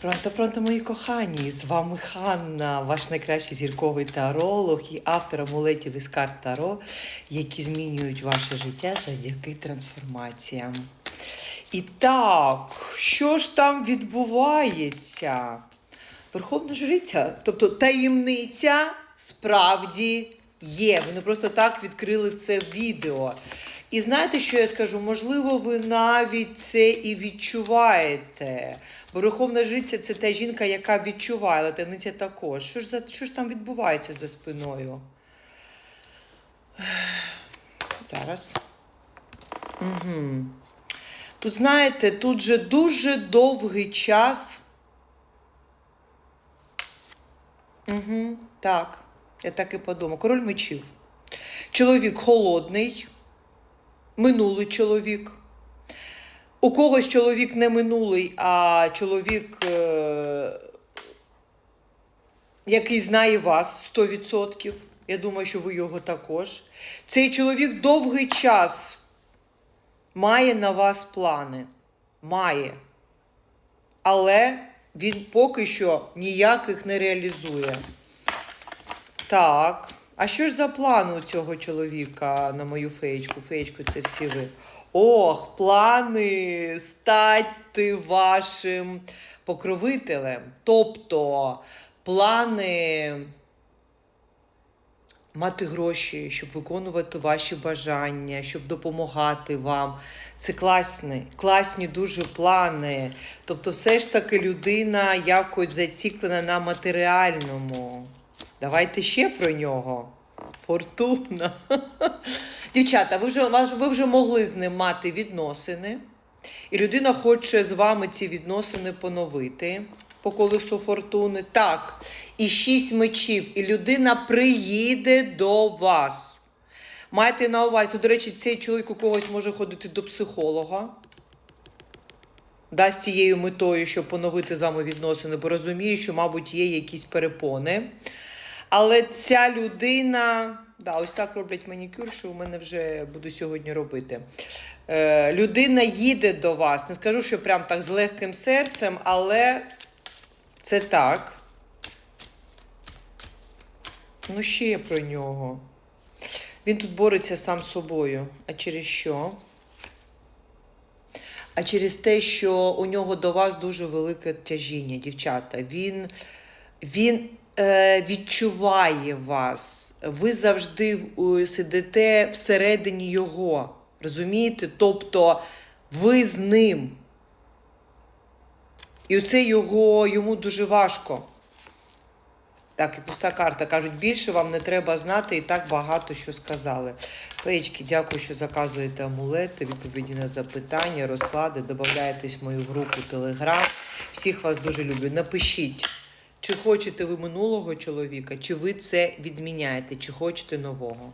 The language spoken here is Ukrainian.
Пронто, пронто, мої кохані! З вами Ханна, ваш найкращий зірковий таролог і автор амулетів із карт Таро, які змінюють ваше життя завдяки трансформаціям. І так, що ж там відбувається? Верховна жриця, тобто таємниця справді є. Вони просто так відкрили це відео. І знаєте, що я скажу? Можливо, ви навіть це і відчуваєте. Бо Верховна жриця це та жінка, яка відчуває, але таємниця також. Що ж, за, що ж там відбувається за спиною? Зараз. Угу. Тут, знаєте, тут же дуже довгий час. Угу, так, я так і подумав. Король мечів. Чоловік холодний, минулий чоловік. У когось чоловік не минулий, а чоловік, е- який знає вас 100%. Я думаю, що ви його також. Цей чоловік довгий час має на вас плани. Має. Але він поки що ніяких не реалізує. Так. А що ж за план у цього чоловіка на мою феєчку? Феєчку, це всі ви. Ох, плани стати вашим покровителем. Тобто плани мати гроші, щоб виконувати ваші бажання, щоб допомагати вам. Це класні, класні дуже плани. Тобто, все ж таки людина якось заціклена на матеріальному. Давайте ще про нього. Фортуна. Дівчата, ви вже, ви вже могли з ним мати відносини, і людина хоче з вами ці відносини поновити по колесу фортуни. Так, і шість мечів, і людина приїде до вас. Майте на увазі, до речі, цей чоловік у когось може ходити до психолога. Да, з цією метою, щоб поновити з вами відносини, бо розумію, що, мабуть, є якісь перепони. Але ця людина, да, ось так роблять манікюр, що у мене вже буду сьогодні робити. Е, людина їде до вас. Не скажу, що прям так з легким серцем, але це так. Ну, ще про нього. Він тут бореться сам з собою. А через що? А через те, що у нього до вас дуже велике тяжіння, дівчата. Він, він відчуває вас. Ви завжди е, сидите всередині його. Розумієте? Тобто ви з ним. І оце його, йому дуже важко. Так, і пуста карта. Кажуть, більше вам не треба знати і так багато що сказали. Феєчки, дякую, що заказуєте амулети, відповіді на запитання, розклади, додаєтесь в мою групу Телеграм. Всіх вас дуже люблю. Напишіть, чи хочете ви минулого чоловіка, чи ви це відміняєте, чи хочете нового.